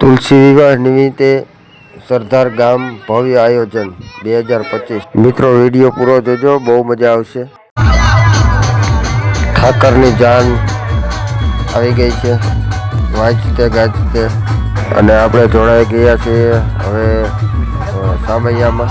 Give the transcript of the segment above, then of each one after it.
તુલસી વિવાહ નિમિત્તે સરદાર ગામ ભવ્ય આયોજન બે હજાર પચીસ. મિત્રો, વીડિયો પૂરો જોજો, બહુ મજા આવશે. ઠાકરની જાન આવી ગઈ છે. વાંચતે, ગાજતે. અને આપણે જોડાઈ ગયા છીએ હવે સામૈયામાં.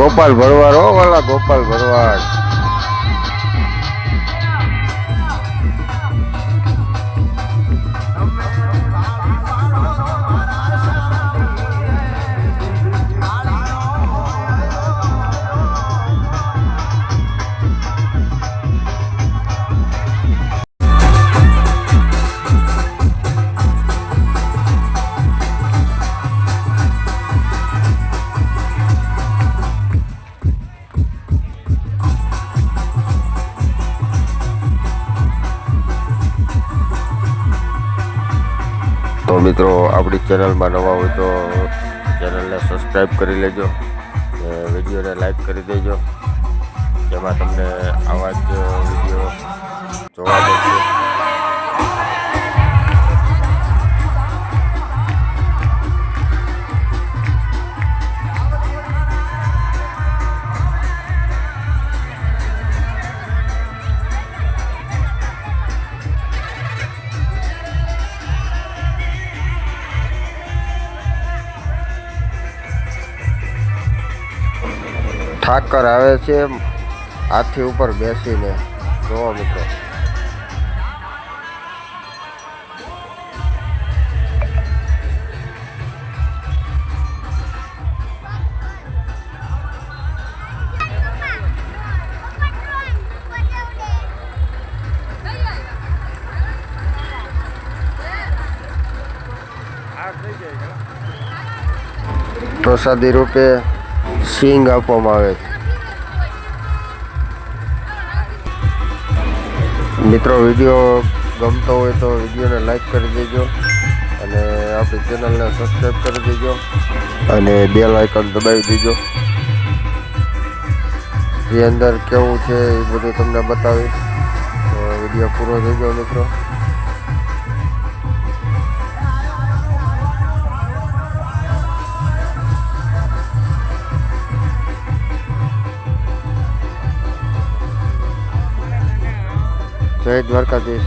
ગોપાલ ભરવાડ હો વાલા ગોપાલ ભરવાડ. તો મિત્રો, આપણી ચેનલમાં નવા હોય તો ચેનલને સબસ્ક્રાઈબ કરી લેજો વિડીયોને લાઈક કરી દેજો. જેમાં તમને આવા જ વીડિયો જોવા મળશે. ઠાકર આવે છે હાથી ઉપર બેસીને. જોવા મિત્રો. પ્રસાદી રૂપે સિંગ આપવામાં આવે છે. મિત્રો, વીડિયો ગમતો હોય તો વિડીયોને લાઈક કરી દેજો અને આપણી ચેનલને સબસ્ક્રાઈબ કરી દેજો અને બેલ આઇકન દબાવી દેજો. એ અંદર કેવું છે એ બધું તમને બતાવીશ. વીડિયો પૂરો થઈ ગયો મિત્રો. જય દ્વારકાધીશ.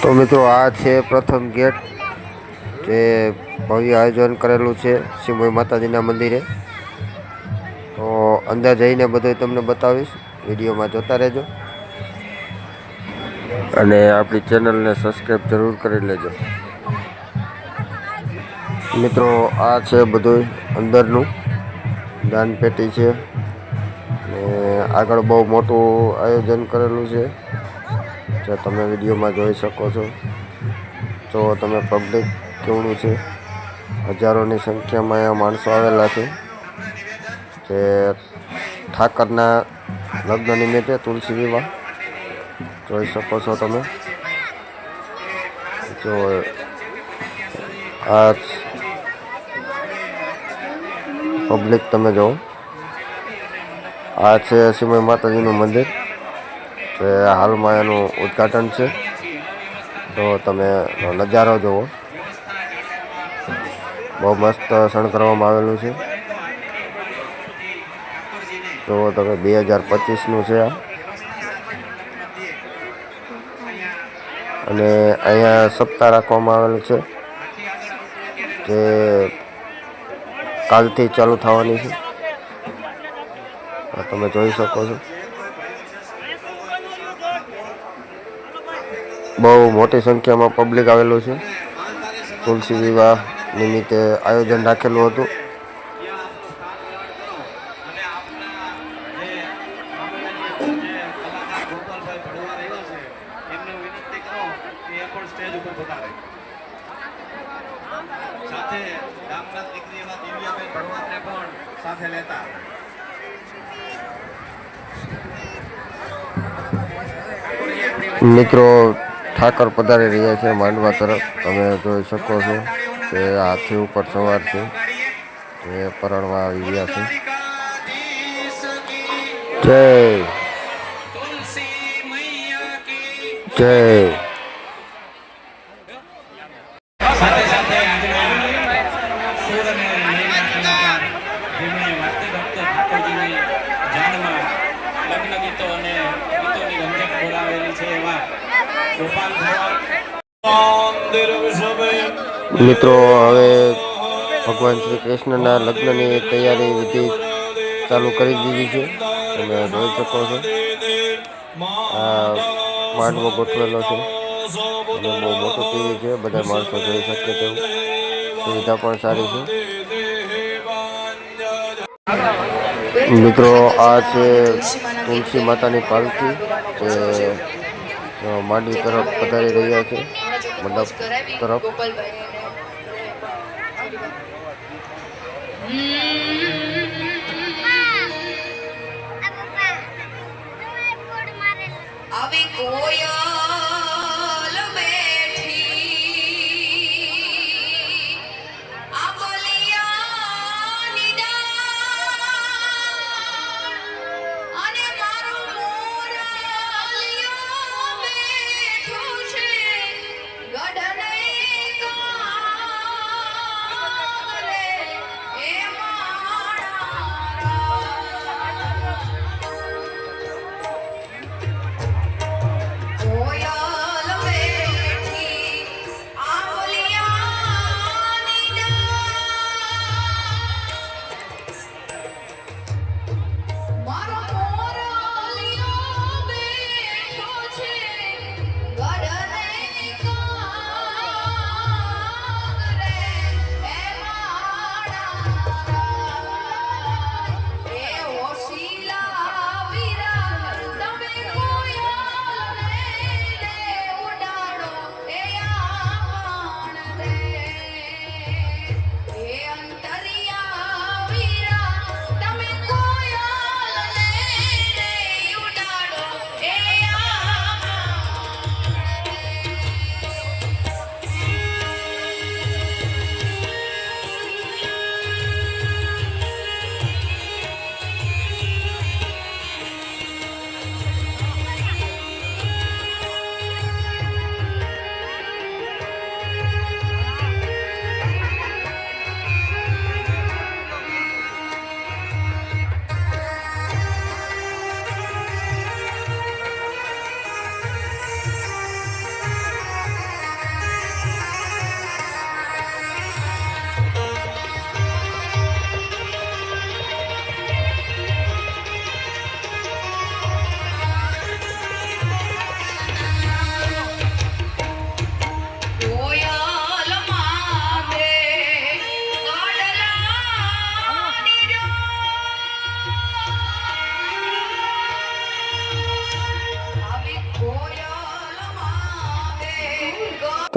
તો મિત્રો આ છે પ્રથમ ગેટ જે ભવ્ય આયોજન કરેલું છે શિવમય માતાજીના મંદિરે. તો અંદર જઈને બધું તમને બતાવીશ. વિડીયોમાં જોતા રહેજો. અને આપણી ચેનલને સબસ્ક્રાઈબ જરૂર કરી લેજો. મિત્રો આ છે બધું અંદરનું. દાન પેટી છે. ને આગળ બહુ મોટું આયોજન કરેલું છે. જે તમે વિડીયોમાં જોઈ શકો છો. જો તમે પબ્લિક કેવડું છે. હજારોની સંખ્યામાં અહીંયા માણસો આવેલા છે. જે ઠાકરના લગ્ન નિમિત્તે તુલસી વિવાહ જોઈ શકો છો તમે. જો આ પબ્લિક તમે જુઓ આ છે સિમય માતાજીનું મંદિર. જે હાલમાં એનું ઉદ્ઘાટન છે. તો તમે નજારો જુઓ બહુ મસ્ત શણગારવામાં આવેલું છે. તો તમે બે હજાર પચીસનું છે આ. અને અહીંયા સપ્તાહ રાખવામાં આવેલું છે. જે કાલથી ચાલુ થવાની છે. તમે જોઈ શકો છો. બહુ મોટી સંખ્યામાં પબ્લિક આવેલું છે. તુલસી વિવાહ નિમિત્તે આયોજન રાખેલું હતું. એમને વિનંતી સાથે ગામના દીકરી એવા દિવ્યાબેન ભડવાને પણ સાથે લેતા. મિત્રો, ઠાકર પધારી રહ્યા છે માંડવા તરફ. તમે જોઈ શકો છો કે હાથી ઉપર સવાર છે. એ પરણવા આવી ગયા છે. જય. જય સાથે સાથે આજના સુર અને લયના કલાકાર જેમણે વાસ્તે ભક્ત ઠાકોરજીની જાનમાં ગીતો અને ગીતોની રમઝટ બોલાવેલી છે એવા ગોપાલ ભગવાન મિત્રો, હવે ભગવાન શ્રી કૃષ્ણના લગ્નની તૈયારી વિધિ ચાલુ કરી દીધી છે. તમે જોઈ શકો છો. આ માંડવો ગોઠવેલો છે. અને બહુ મોટો ટીવી છે. બધા માણસો જોઈ શકે તેવું. સુવિધા પણ સારી છે. મિત્રો, આ છે તુલસી માતાની પાલખી જે માંડવી તરફ પધારી રહ્યા છે. મંડપ તરફ. આવી કોયલ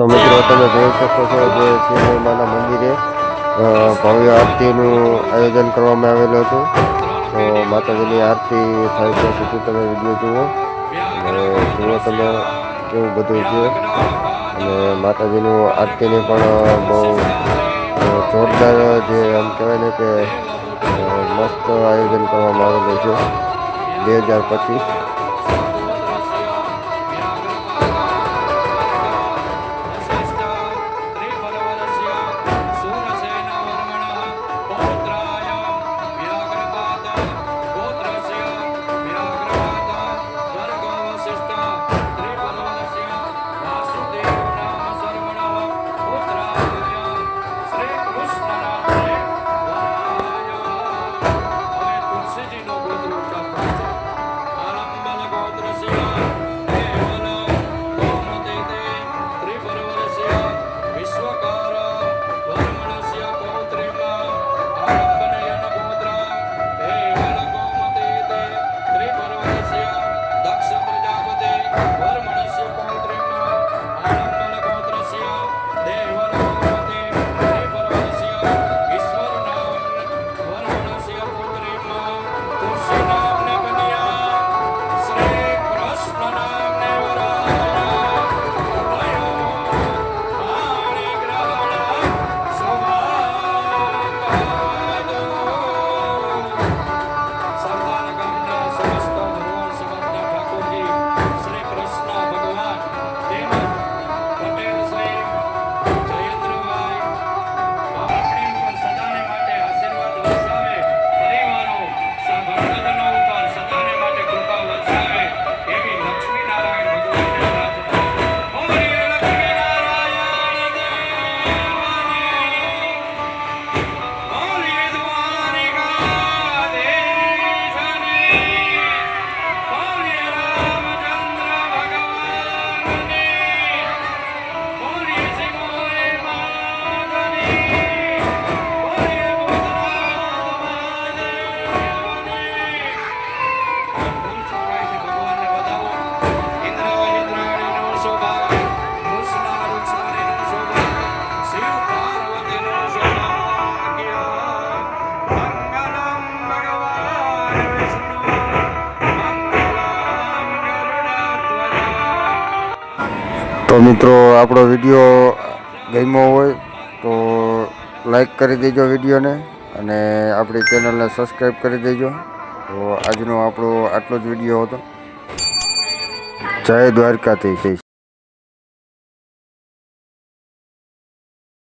તો મિત્રો, તમે જોઈ શકો છો જે શિવમાના મંદિરે ભવ્ય આરતીનું આયોજન કરવામાં આવેલું હતું. તો માતાજીની આરતી થાય ત્યાં સુધી તમે વીડિયો જુઓ. અને જુઓ તમે કેવું બધું છે. અને માતાજીનું આરતીની પણ બહુ જોરદાર જે આમ કહેવાય ને કે મસ્ત આયોજન કરવામાં આવેલું છે. બે હજાર પચીસ તો મિત્રો, આપણો વીડિયો ગમ્યો હોય તો લાઈક કરી દેજો વિડીયોને અને આપણી ચેનલને સબસ્ક્રાઈબ કરી દેજો. તો આજનો આપણો આટલો જ વીડિયો હતો. જય દ્વારકાધીશ.